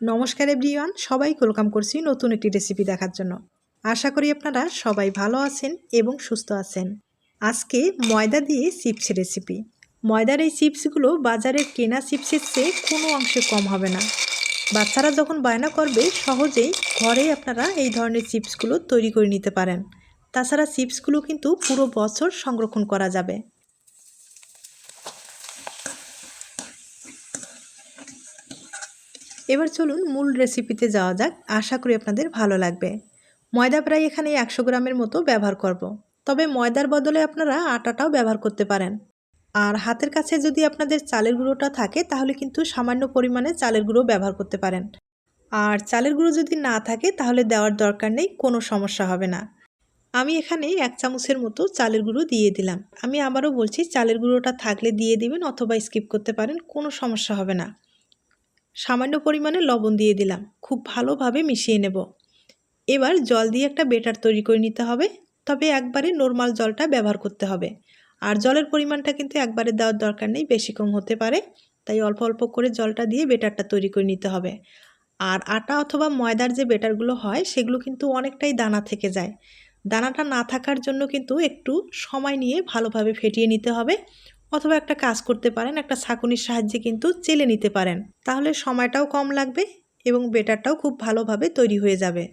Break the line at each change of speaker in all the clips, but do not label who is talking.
নমস্কার এভরিওয়ান সবাই ওয়েলকাম করছি নতুন একটি রেসিপি দেখার জন্য। আশা করি আপনারা সবাই ভালো আছেন এবং সুস্থ আছেন। আজকে ময়দা দিয়ে চিপস রেসিপি ময়দার এই চিপসগুলো বাজারের কেনা চিপসের চেয়ে কোনো অংশে কম হবে না। বাচ্চারা যখন বায়না করবে, সহজেই ঘরেই আপনারা এই ধরনের চিপসগুলো তৈরি করে নিতে পারেন। তাছাড়া চিপসগুলো কিন্তু পুরো বছর সংরক্ষণ করা যাবে। এবার চলুন মূল রেসিপিতে যাওয়া যাক। আশা করি আপনাদের ভালো লাগবে। ময়দা প্রায় এখানে একশো গ্রামের মতো ব্যবহার করব। তবে ময়দার বদলে আপনারা আটাটাও ব্যবহার করতে পারেন। আর হাতের কাছে যদি আপনাদের চালের গুঁড়োটা থাকে, তাহলে কিন্তু সামান্য পরিমাণে চালের গুঁড়ো ব্যবহার করতে পারেন। আর চালের গুঁড়ো যদি না থাকে, তাহলে দেওয়ার দরকার নেই, কোনো সমস্যা হবে না। আমি এখানে এক চামচের মতো চালের গুঁড়ো দিয়ে দিলাম। আমি আবারও বলছি, চালের গুঁড়োটা থাকলে দিয়ে দিবেন অথবা স্কিপ করতে পারেন, কোনো সমস্যা হবে না। সামান্য পরিমাণে লবণ দিয়ে দিলাম। খুব ভালোভাবে মিশিয়ে নেব। এবার জল দিয়ে একটা বেটার তৈরি করে নিতে হবে। তবে একবারে নর্মাল জলটা ব্যবহার করতে হবে। আর জলের পরিমাণটা কিন্তু একবারে দেওয়ার দরকার নেই, বেশি কম হতে পারে। তাই অল্প অল্প করে জলটা দিয়ে বেটারটা তৈরি করে নিতে হবে। আর আটা অথবা ময়দার যে বেটারগুলো হয়, সেগুলো কিন্তু অনেকটাই দানা থেকে যায়। দানাটা না থাকার জন্য কিন্তু একটু সময় নিয়ে ভালোভাবে ফেটিয়ে নিতে হবে। অথবা একটা কাজ করতে পারেন, একটা ছাঁকুনির সাহায্যে কিন্তু চেলে নিতে পারেন। তাহলে সময়টাও কম লাগবে এবং বেটারটাও খুব ভালোভাবে তৈরি হয়ে যাবে।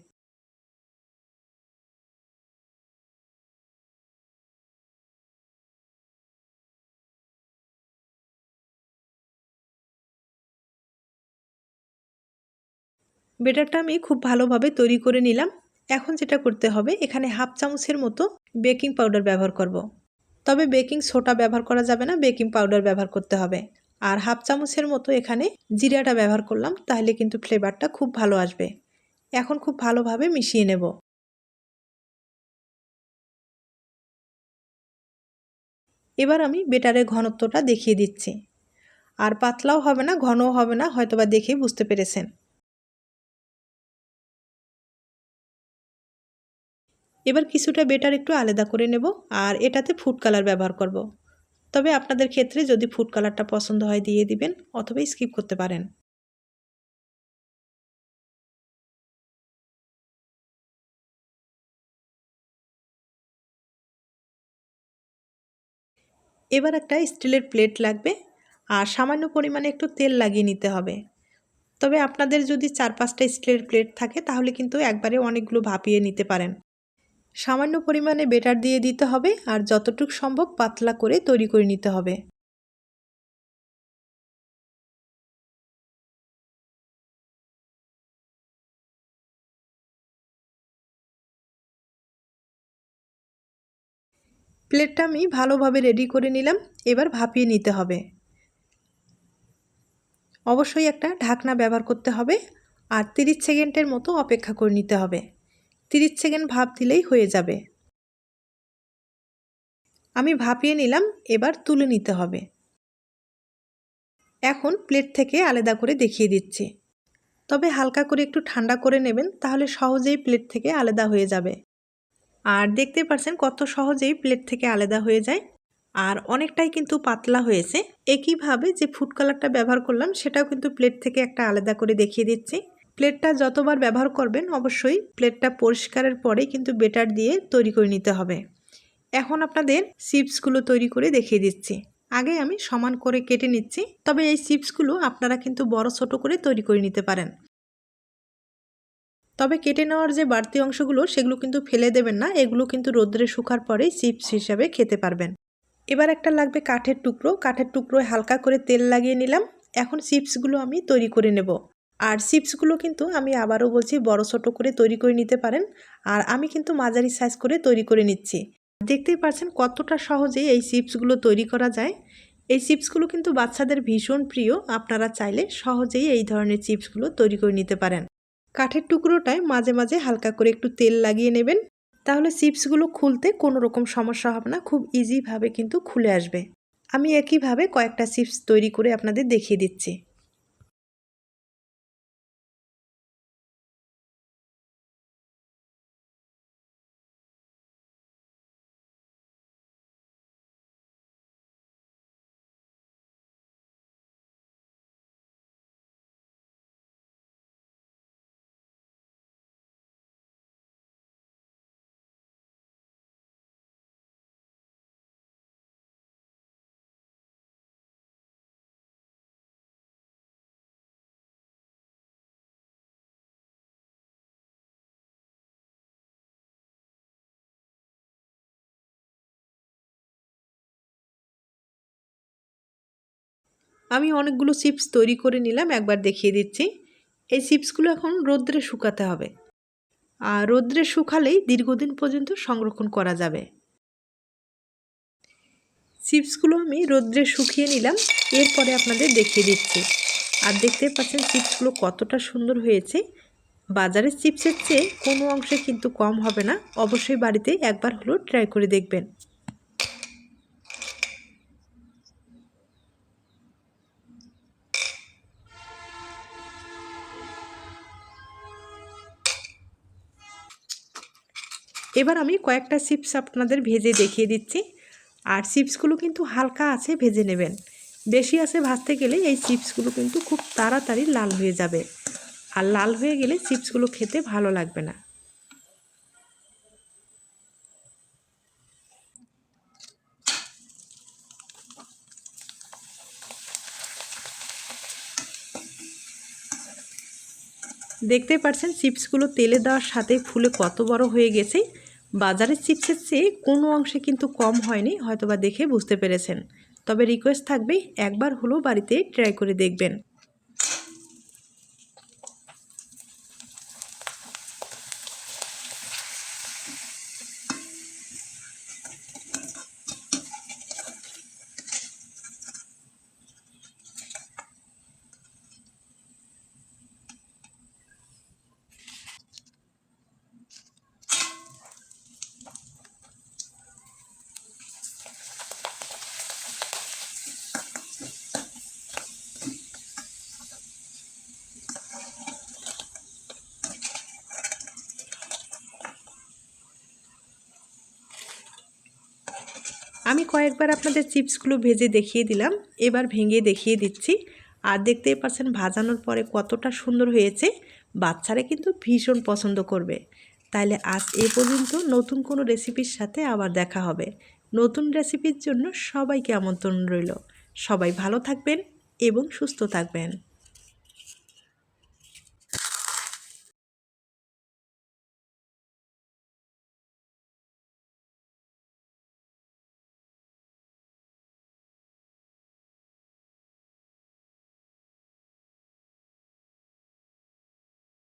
বেটারটা আমি খুব ভালোভাবে তৈরি করে নিলাম। এখন যেটা করতে হবে, এখানে হাফ চামচের মতো বেকিং পাউডার ব্যবহার করব। তবে বেকিং সোডা ব্যবহার করা যাবে না, বেকিং পাউডার ব্যবহার করতে হবে। আর হাফ চামচের মতো এখানে জিরাটা ব্যবহার করলাম, তাহলে কিন্তু ফ্লেভারটা খুব ভালো আসবে। এখন খুব ভালোভাবে মিশিয়ে নেব। এবার আমি বেটারের ঘনত্বটা দেখিয়ে দিচ্ছি। আর পাতলাও হবে না, ঘনও হবে না, হয়তোবা দেখেই বুঝতে পেরেছেন। এবার কিছুটা বেটার একটু আলাদা করে নেব আর এটাতে ফুড কালার ব্যবহার করব। তবে আপনাদের ক্ষেত্রে যদি ফুড কালারটা পছন্দ হয় দিয়ে দিবেন, অথবা স্কিপ করতে পারেন। এবার একটা স্টিলের প্লেট লাগবে আর সামান্য পরিমাণে একটু তেল লাগিয়ে নিতে হবে। তবে আপনাদের যদি চার পাঁচটা স্টিলের প্লেট থাকে, তাহলে কিন্তু একবারে অনেকগুলো ভাপিয়ে নিতে পারেন। সামান্য পরিমাণে বেটার দিয়ে দিতে হবে আর যতটুকু সম্ভব পাতলা করে তৈরি করে নিতে হবে। প্লেটটা আমি ভালোভাবে রেডি করে নিলাম, এবার ভাপিয়ে নিতে হবে। অবশ্যই একটা ঢাকনা ব্যবহার করতে হবে আর তিরিশ সেকেন্ডের মতো অপেক্ষা করে নিতে হবে। তিরিশ সেকেন্ড ভাপ দিলেই হয়ে যাবে। আমি ভাপিয়ে নিলাম, এবার তুলে নিতে হবে। এখন প্লেট থেকে আলাদা করে দেখিয়ে দিচ্ছি। তবে হালকা করে একটু ঠান্ডা করে নেবেন, তাহলে সহজেই প্লেট থেকে আলাদা হয়ে যাবে। আর দেখতে পাচ্ছেন কত সহজেই প্লেট থেকে আলাদা হয়ে যায়? আর অনেকটাই কিন্তু পাতলা হয়েছে। একইভাবে যে ফুড কালারটা ব্যবহার করলাম, সেটাও কিন্তু প্লেট থেকে একটা আলাদা করে দেখিয়ে দিচ্ছি। প্লেটটা যতবার ব্যবহার করবেন, অবশ্যই প্লেটটা পরিষ্কারের পরে কিন্তু বেটার দিয়ে তৈরি করে নিতে হবে। এখন আপনাদের চিপসগুলো তৈরি করে দেখিয়ে দিচ্ছি। আগে আমি সমান করে কেটে নিচ্ছি, তবে এই চিপসগুলো আপনারা কিন্তু বড় ছোট করে তৈরি করে নিতে পারেন। তবে কেটে নেওয়ার যে বাড়তি অংশগুলো, সেগুলো কিন্তু ফেলে দেবেন না, এগুলো কিন্তু রোদ্রে শুকার পরেই চিপস হিসাবে খেতে পারবেন। এবার একটা লাগবে কাঠের টুকরো, কাঠের টুকরোয় হালকা করে তেল লাগিয়ে নিলাম। এখন চিপসগুলো আমি তৈরি করে নেব। আর চিপসগুলো কিন্তু আমি আবারও বলছি বড় ছোটো করে তৈরি করে নিতে পারেন। আর আমি কিন্তু মাঝারি সাইজ করে তৈরি করে নিচ্ছি। দেখতেই পাচ্ছেন কতটা সহজে এই চিপসগুলো তৈরি করা যায়। এই চিপসগুলো কিন্তু বাচ্চাদের ভীষণ প্রিয়। আপনারা চাইলে সহজেই এই ধরনের চিপসগুলো তৈরি করে নিতে পারেন। কাঠের টুকরোটায় মাঝে মাঝে হালকা করে একটু তেল লাগিয়ে নেবেন। তাহলে চিপসগুলো খুলতে কোনো রকম সমস্যা হবে না, খুব ইজিভাবে কিন্তু খুলে আসবে। আমি একইভাবে কয়েকটা চিপস তৈরি করে আপনাদের দেখিয়ে দিচ্ছি। আমি অনেকগুলো চিপস তৈরি করে নিলাম, একবার দেখিয়ে দিচ্ছি। এই চিপসগুলো এখন রোদ্রে শুকাতে হবে। আর রোদ্রে শুকালেই দীর্ঘদিন পর্যন্ত সংরক্ষণ করা যাবে। চিপসগুলো আমি রোদ্রে শুকিয়ে নিলাম, এরপরে আপনাদের দেখিয়ে দিচ্ছি। আর দেখতে পাচ্ছেন চিপসগুলো কতটা সুন্দর হয়েছে। বাজারের চিপসের চেয়ে কোনো অংশে কিন্তু কম হবে না, অবশ্যই বাড়িতে একবার হলেও ট্রাই করে দেখবেন। এবার আমি কয়েকটা চিপস আপনাদের ভেজে দেখিয়ে দিচ্ছি। আর চিপসগুলো কিন্তু হালকা আছে, ভেজে নেবেন। বেশি আছে ভাজতে গেলে এই চিপসগুলো কিন্তু খুব তাড়াতাড়ি লাল হয়ে যাবে। আর লাল হয়ে গেলে চিপসগুলো খেতে ভালো লাগবে না। দেখতে পাচ্ছেন, চিপসগুলো তেলে দেওয়ার সাথে ফুলে কত বড় হয়ে গেছে। বাজারের চিপসের চেয়ে কোনো অংশে কিন্তু কম হয়নি, হয়তোবা দেখে বুঝতে পেরেছেন। তবে রিকোয়েস্ট থাকবে, একবার হলেও বাড়িতে ট্রাই করে দেখবেন। আমি কয়েকবার আপনাদের চিপসগুলো ভেজে দেখিয়ে দিলাম, এবার ভেঙে দেখিয়ে দিচ্ছি। আর দেখতেই পাচ্ছেন ভাজানোর পরে কতটা সুন্দর হয়েছে, বাচ্চারা কিন্তু ভীষণ পছন্দ করবে। তাইলে আজ এ পর্যন্ত নতুন কোনো রেসিপির সাথে আবার দেখা হবে। নতুন রেসিপির জন্য সবাইকে আমন্ত্রণ রইল। সবাই ভালো থাকবেন এবং সুস্থ থাকবেন।